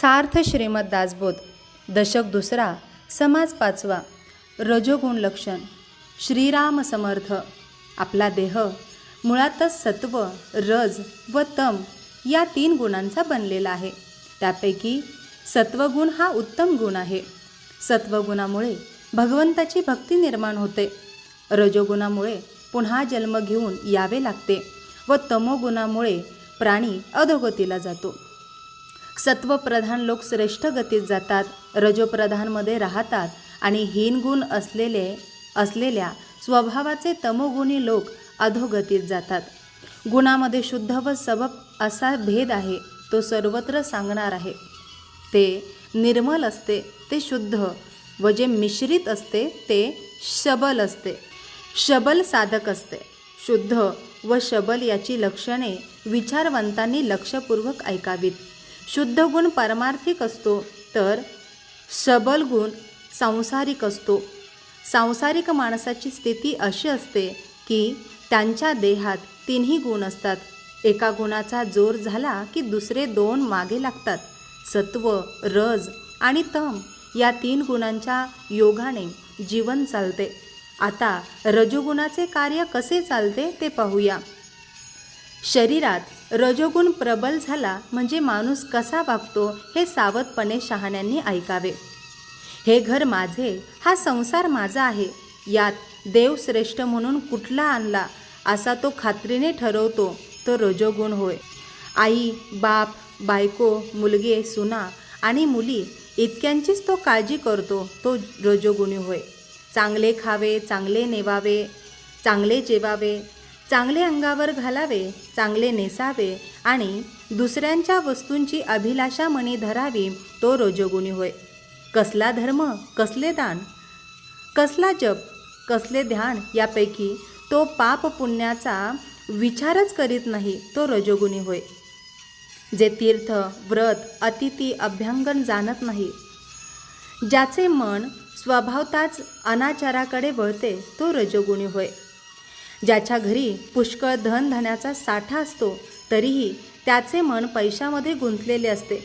सार्थ श्रीमद दासबोध. दशक दुसरा समाज पाचवा. रजोगुण लक्षण. श्रीराम समर्थ. आपला देह मुळातच सत्व रज व तम या तीन गुणांचा बनलेला आहे. त्यापैकी सत्वगुण हा उत्तम गुण आहे. सत्वगुणामुळे भगवंताची भक्ती निर्माण होते. रजोगुणामुळे पुन्हा जन्म घेऊन यावे लागते व तमोगुणामुळे प्राणी अधोगतीला जातो. सत्वप्रधान लोक श्रेष्ठ गतीत जातात रजोप्रधानमध्ये राहतात आणि हीनगुण असलेले असलेल्या स्वभावाचे तमोगुणी लोक अधोगतीत जातात. गुणामध्ये शुद्ध व सबब असा भेद आहे तो सर्वत्र सांगणार आहे. ते निर्मल असते ते शुद्ध व जे मिश्रित असते ते शबल असते. शबल साधक असते. शुद्ध व शबल याची लक्षणे विचारवंतांनी लक्षपूर्वक ऐकावीत. शुद्ध गुण परमार्थिक असतो तर सबल गुण सांसारिक असतो. सांसारिक माणसाची स्थिती अशी असते की त्यांच्या देहात तिन्ही गुण असतात. एका गुणाचा जोर झाला की दुसरे दोन मागे लागतात. सत्व रज आणि तम या तीन गुणांच्या योगाने जीवन चालते. आता रजोगुणाचे कार्य कसे चालते ते पाहूया. शरीरात रजोगुण प्रबल झाला म्हणजे माणूस कसा वागतो हे सावधपणे शहाण्यांनी ऐकावे. हे घर माझे हा संसार माझा आहे यात देव श्रेष्ठ म्हणून कुठला आणला असा तो खात्रीने ठरवतो तो रजोगुण होय. आई बाप बायको मुलगे सुना आणि मुली इतक्यांचीच तो काळजी करतो तो रजोगुणी होय. चांगले खावे चांगले नेवावे चांगले जेवावे चांगले अंगावर घालावे चांगले नेसावे आणि दुसऱ्यांच्या वस्तूंची अभिलाषा मनी धरावी तो रजोगुणी होय. कसला धर्म कसले दान? कसला जप कसले ध्यान? यापैकी तो पाप पुण्याचा विचारच करीत नाही तो रजोगुणी होय. जे तीर्थ व्रत अतिथी अभ्यंगन जाणत नाही ज्याचे मन स्वभावताच अनाचाराकडे वळते तो रजोगुणी होय. ज्याच्या घरी पुष्कळ धनधनाचा साठा असतो तरीही त्याचे मन पैशामध्ये गुंतलेले असते.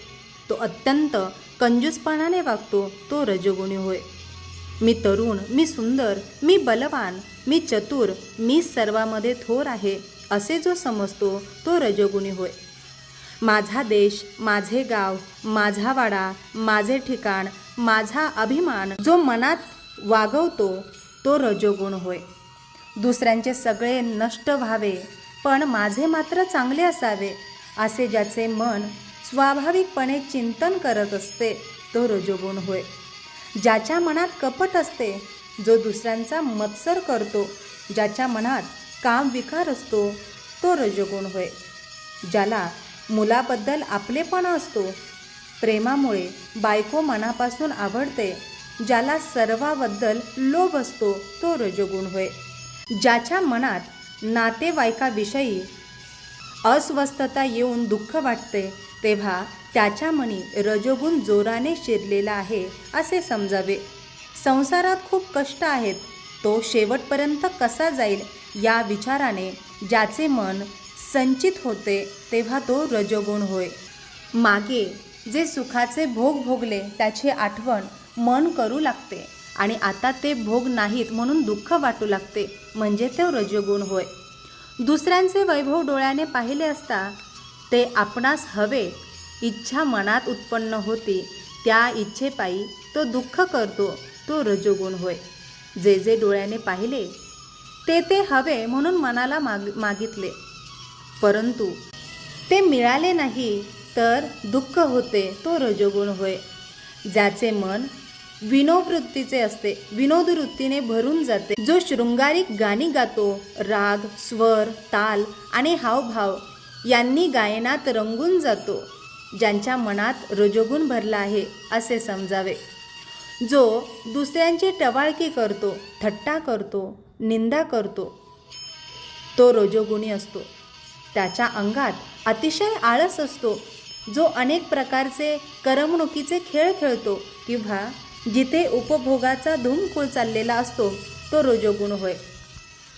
तो अत्यंत कंजूसपणाने वागतो तो रजोगुणी होय. मी तरुण मी सुंदर मी बलवान मी चतुर मी सर्वामध्ये थोर आहे असे जो समजतो तो रजोगुणी होय. माझा देश माझे गाव माझा वाडा माझे ठिकाण माझा अभिमान जो मनात वागवतो तो रजोगुण होय. दुसऱ्यांचे सगळे नष्ट व्हावे पण माझे मात्र चांगले असावे असे ज्याचे मन स्वाभाविकपणे चिंतन करत असते तो रजोगुण होय. ज्याच्या मनात कपट असते जो दुसऱ्यांचा मत्सर करतो ज्याच्या मनात काम विकार असतो तो रजोगुण होय. ज्याला मुलाबद्दल आपलेपणा असतो प्रेमामुळे बायको मनापासून आवडते ज्याला सर्वाबद्दल लोभ असतो तो रजोगुण होय. ज्याच्या मनात नातेवाईकाविषयी अस्वस्थता येऊन दुःख वाटते तेव्हा त्याच्या मनी रजोगुण जोराने शिरलेला आहे असे समजावे. संसारात खूप कष्ट आहेत तो शेवटपर्यंत कसा जाईल या विचाराने ज्याचे मन संचित होते तेव्हा तो रजोगुण होय. मागे जे सुखाचे भोग भोगले त्याची आठवण मन करू लागते. आणि आता ते भोग नाहीत म्हणून दुःख वाटू लागते म्हणजे ते रजोगुण होय. दुसऱ्यांचे वैभव डोळ्याने पाहिले असता ते आपणास हवे इच्छा मनात उत्पन्न होती त्या इच्छेपायी तो दुःख करतो तो रजोगुण होय. जे जे डोळ्याने पाहिले ते ते हवे म्हणून मनाला माग मागितले. परंतु ते मिळाले नाही तर दुःख होते तो रजोगुण होय. ज्याचे मन विनोवृत्तीचे असते. विनोद वृत्तीने भरून जाते. जो शृंगारिक गाणी गातो राग स्वर ताल आणि हावभाव यांनी गायनात रंगून जातो ज्यांच्या मनात रजोगुण भरला आहे असे समजावे. जो दुसऱ्यांची टवाळकी करतो थट्टा करतो निंदा करतो तो रजोगुणी असतो. त्याच्या अंगात अतिशय आळस असतो. जो अनेक प्रकारचे करमणुकीचे खेळ खेळतो किंवा जिथे उपभोगाचा धूमकूळ चाललेला असतो तो रजोगुण होय.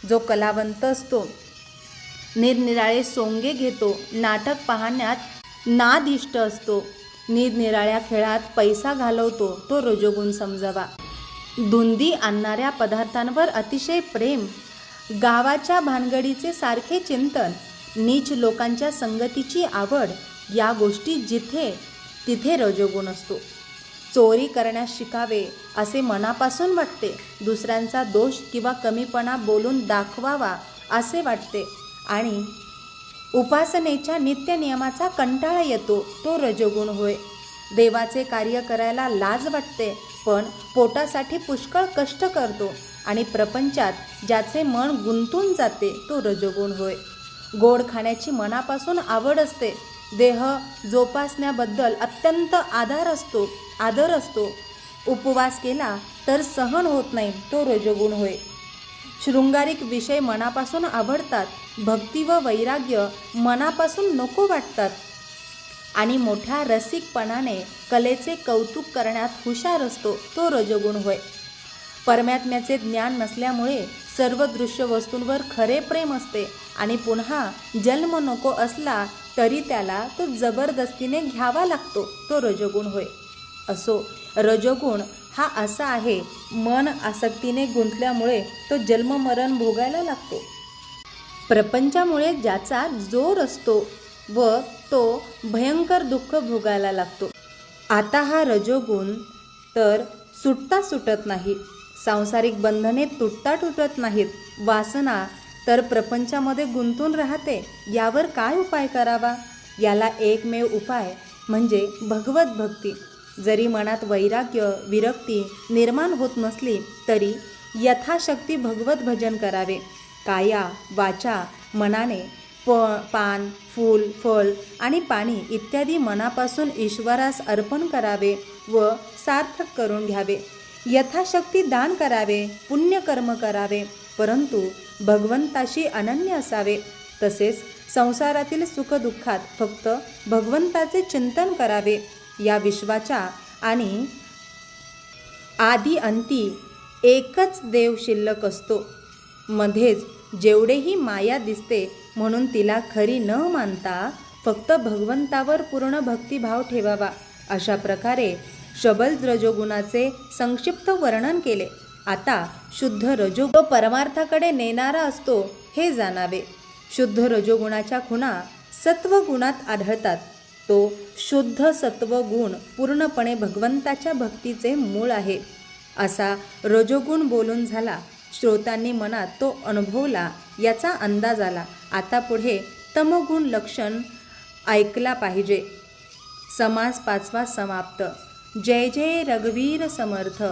जो कलावंत असतो निरनिराळे सोंगे घेतो नाटक पाहण्यात नादिष्ट असतो निरनिराळ्या खेळात पैसा घालवतो तो रजोगुण समजावा. धुंदी आणणाऱ्या पदार्थांवर अतिशय प्रेम गावाच्या भानगडीचे सारखे चिंतन नीच लोकांच्या संगतीची आवड या गोष्टी जिथे तिथे रजोगुण असतो. चोरी करण्यास शिकावे असे मनापासून वाटते. दुसऱ्यांचा दोष किंवा कमीपणा बोलून दाखवावा असे वाटते. आणि उपासनेच्या नित्यनियमाचा कंटाळा येतो तो रजोगुण होय. देवाचे कार्य करायला लाज वाटते पण पोटासाठी पुष्कळ कष्ट करतो आणि प्रपंचात ज्याचे मन गुंतून जाते तो रजोगुण होय. गोड खाण्याची मनापासून आवड असते देह जोपासण्याबद्दल अत्यंत आधार असतो आदर असतो. उपवास केला तर सहन होत नाही तो रजोगुण होय. शृंगारिक विषय मनापासून आवडतात भक्ती व वैराग्य मनापासून नको वाटतात. आणि मोठ्या रसिकपणाने कलेचे कौतुक करण्यात हुशार असतो तो रजोगुण होय. परमात्म्याचे ज्ञान नसल्यामुळे सर्व दृश्य वस्तूंवर खरे प्रेम असते आणि पुन्हा जन्म नको असला तरी त्याला तो जबरदस्तीने घ्यावा लागतो तो रजोगुण होय. असो रजोगुण हा असा आहे मन आसक्तीने गुंतल्यामुळे तो जन्ममरण भोगायला लागतो. प्रपंचामुळे ज्याचा जोर असतो व तो भयंकर दुःख भोगायला लागतो. आता हा रजोगुण तर सुटता सुटत नाही सांसारिक बंधने तुटता तुटत नाहीत वासना तर प्रपंचामध्ये गुंतून राहते यावर काय उपाय करावा? याला एकमेव उपाय म्हणजे भगवत भक्ती. जरी मनात वैराग्य विरक्ती निर्माण होत नसली तरी यथाशक्ती भगवत भजन करावे. काया वाचा मनाने प पान फूल फळ आणि पाणी इत्यादी मनापासून ईश्वरास अर्पण करावे व सार्थक करून घ्यावे. यथाशक्ती दान करावे पुण्यकर्म करावे. परंतु भगवंताशी अनन्य असावे. तसेच संसारातील सुखदुःखात फक्त भगवंताचे चिंतन करावे. या विश्वाच्या आणि आधी अंती एकच देव शिल्लक असतो. मध्येच जेवढेही माया दिसते म्हणून तिला खरी न मानता फक्त भगवंतावर पूर्ण भक्तिभाव ठेवावा. अशा प्रकारे शबल रजोगुणाचे संक्षिप्त वर्णन केले. आता शुद्ध रजो तो परमार्थाकडे नेणारा असतो हे जाणावे. शुद्ध रजोगुणाच्या खुणा सत्वगुणात आढळतात. तो शुद्ध सत्वगुण पूर्णपणे भगवंताच्या भक्तीचे मूळ आहे. असा रजोगुण बोलून झाला श्रोतांनी मनात तो अनुभवला याचा अंदाज आला. आता पुढे तमगुण लक्षण ऐकला पाहिजे. समास पाचवा समाप्त. जय जय रघुवीर समर्थ.